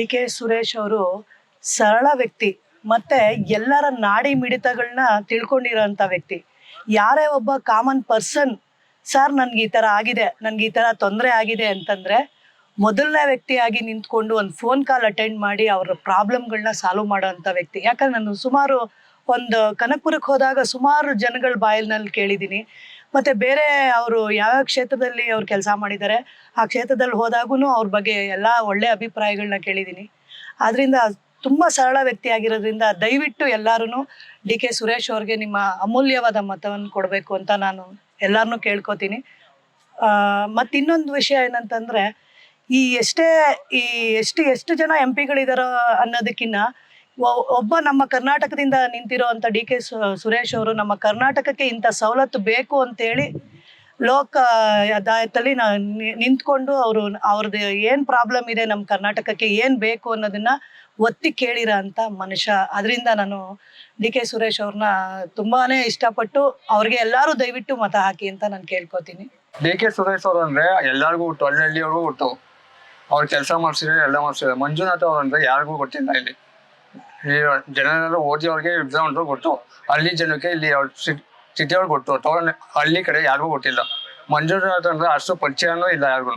D K Suresh ಅವರು ಸರಳ ವ್ಯಕ್ತಿ, ಮತ್ತೆ ಎಲ್ಲರ ನಾಡಿ ಮಿಡಿತಗಳನ್ನ ತಿಳ್ಕೊಂಡಿರೋಂಥ ವ್ಯಕ್ತಿ. ಯಾರೇ ಒಬ್ಬ ಕಾಮನ್ ಪರ್ಸನ್ ಸರ್, ನನ್ಗೆ ಈ ಥರ ಆಗಿದೆ, ನನ್ಗೆ ಈ ಥರ ತೊಂದರೆ ಆಗಿದೆ ಅಂತಂದ್ರೆ, ಮೊದಲನೇ ವ್ಯಕ್ತಿಯಾಗಿ ನಿಂತ್ಕೊಂಡು ಒಂದು ಫೋನ್ ಕಾಲ್ ಅಟೆಂಡ್ ಮಾಡಿ ಅವ್ರ ಪ್ರಾಬ್ಲಮ್ಗಳನ್ನ ಸಾಲ್ವ್ ಮಾಡೋಂಥ ವ್ಯಕ್ತಿ. ಯಾಕಂದ್ರೆ ನಾನು ಸುಮಾರು ಒಂದು ಕನಕಪುರಕ್ಕೆ ಹೋದಾಗ ಸುಮಾರು ಜನಗಳ ಬಾಯಲ್ನಲ್ಲಿ ಕೇಳಿದ್ದೀನಿ ಮತ್ತೆ ಬೇರೆ ಅವರು ಯಾವ್ಯಾವ ಕ್ಷೇತ್ರದಲ್ಲಿ ಅವ್ರು ಕೆಲಸ ಮಾಡಿದ್ದಾರೆ ಆ ಕ್ಷೇತ್ರದಲ್ಲಿ ಹೋದಾಗೂ ಅವ್ರ ಬಗ್ಗೆ ಎಲ್ಲ ಒಳ್ಳೆ ಅಭಿಪ್ರಾಯಗಳನ್ನ ಕೇಳಿದ್ದೀನಿ ಆದ್ರಿಂದ ತುಂಬ ಸರಳ ವ್ಯಕ್ತಿ ಆಗಿರೋದ್ರಿಂದ ದಯವಿಟ್ಟು ಎಲ್ಲರೂ ಡಿ ಕೆ ಸುರೇಶ್ ಅವ್ರಿಗೆ ನಿಮ್ಮ ಅಮೂಲ್ಯವಾದ ಮತವನ್ನು ಕೊಡಬೇಕು ಅಂತ ನಾನು ಎಲ್ಲರನ್ನೂ ಕೇಳ್ಕೊತೀನಿ. ಮತ್ತು ಇನ್ನೊಂದು ವಿಷಯ ಏನಂತಂದರೆ ಈ ಎಷ್ಟೇ, ಈ ಎಷ್ಟು ಎಷ್ಟು ಜನ ಎಂ ಪಿಗಳಿದಾರೋ ಅನ್ನೋದಕ್ಕಿಂತ ಒಬ್ಬ ನಮ್ಮ ಕರ್ನಾಟಕದಿಂದ ನಿಂತಿರುವಂತ ಡಿ ಕೆ ಸುರೇಶ್ ಅವರು ನಮ್ಮ ಕರ್ನಾಟಕಕ್ಕೆ ಇಂಥ ಸವಲತ್ತು ಬೇಕು ಅಂತೇಳಿ ಲೋಕ ಅದಾಯತಲ್ಲಿ ನಾ ನಿಂತ್ಕೊಂಡು ಅವರು ಅವ್ರದ್ದು ಏನು ಪ್ರಾಬ್ಲಮ್ ಇದೆ ನಮ್ಮ ಕರ್ನಾಟಕಕ್ಕೆ ಏನು ಬೇಕು ಅನ್ನೋದನ್ನ ಒತ್ತಿ ಕೇಳಿರೋ ಅಂತ ಮನುಷ್ಯ. ಅದರಿಂದ ನಾನು ಡಿ ಕೆ ಸುರೇಶ್ ಅವ್ರನ್ನ ತುಂಬಾನೇ ಇಷ್ಟಪಟ್ಟು ಅವ್ರಿಗೆ ಎಲ್ಲರೂ ದಯವಿಟ್ಟು ಮತ ಹಾಕಿ ಅಂತ ನಾನು ಕೇಳ್ಕೊತೀನಿ. ಡಿ ಕೆ ಸುರೇಶ್ ಅವರು ಅಂದ್ರೆ ಎಲ್ಲರಿಗೂ ಹುಟ್ಟು ಹಳ್ಳಿಯವ್ರಿಗೂ ಹುಟ್ಟು ಅವ್ರು ಕೆಲಸ ಮಾಡಿಸಿದ್ರೆ ಎಲ್ಲ ಮಾಡಿಸಿದ್ರೆ ಮಂಜುನಾಥ್ ಅವ್ರು ಅಂದ್ರೆ ಯಾರಿಗೂ ಗೊತ್ತಿಲ್ಲ ಇಲ್ಲಿ. ಈ ಜನರೆಲ್ಲ ಓದಿಯವ್ರಿಗೆ ಎಕ್ಸಾಮ್ ಕೊಟ್ಟು ಹಳ್ಳಿ ಜನಕ್ಕೆ ಇಲ್ಲಿ ಸಿಟಿ ಕೊಟ್ಟು ಟೌನ್ ಹಳ್ಳಿ ಕಡೆ ಯಾರಿಗೂ ಕೊಟ್ಟಿಲ್ಲ ಅಂದ್ರೆ ಅಷ್ಟು ಪರಿಚಯನೂ ಇಲ್ಲ ಯಾರಿಗೂ.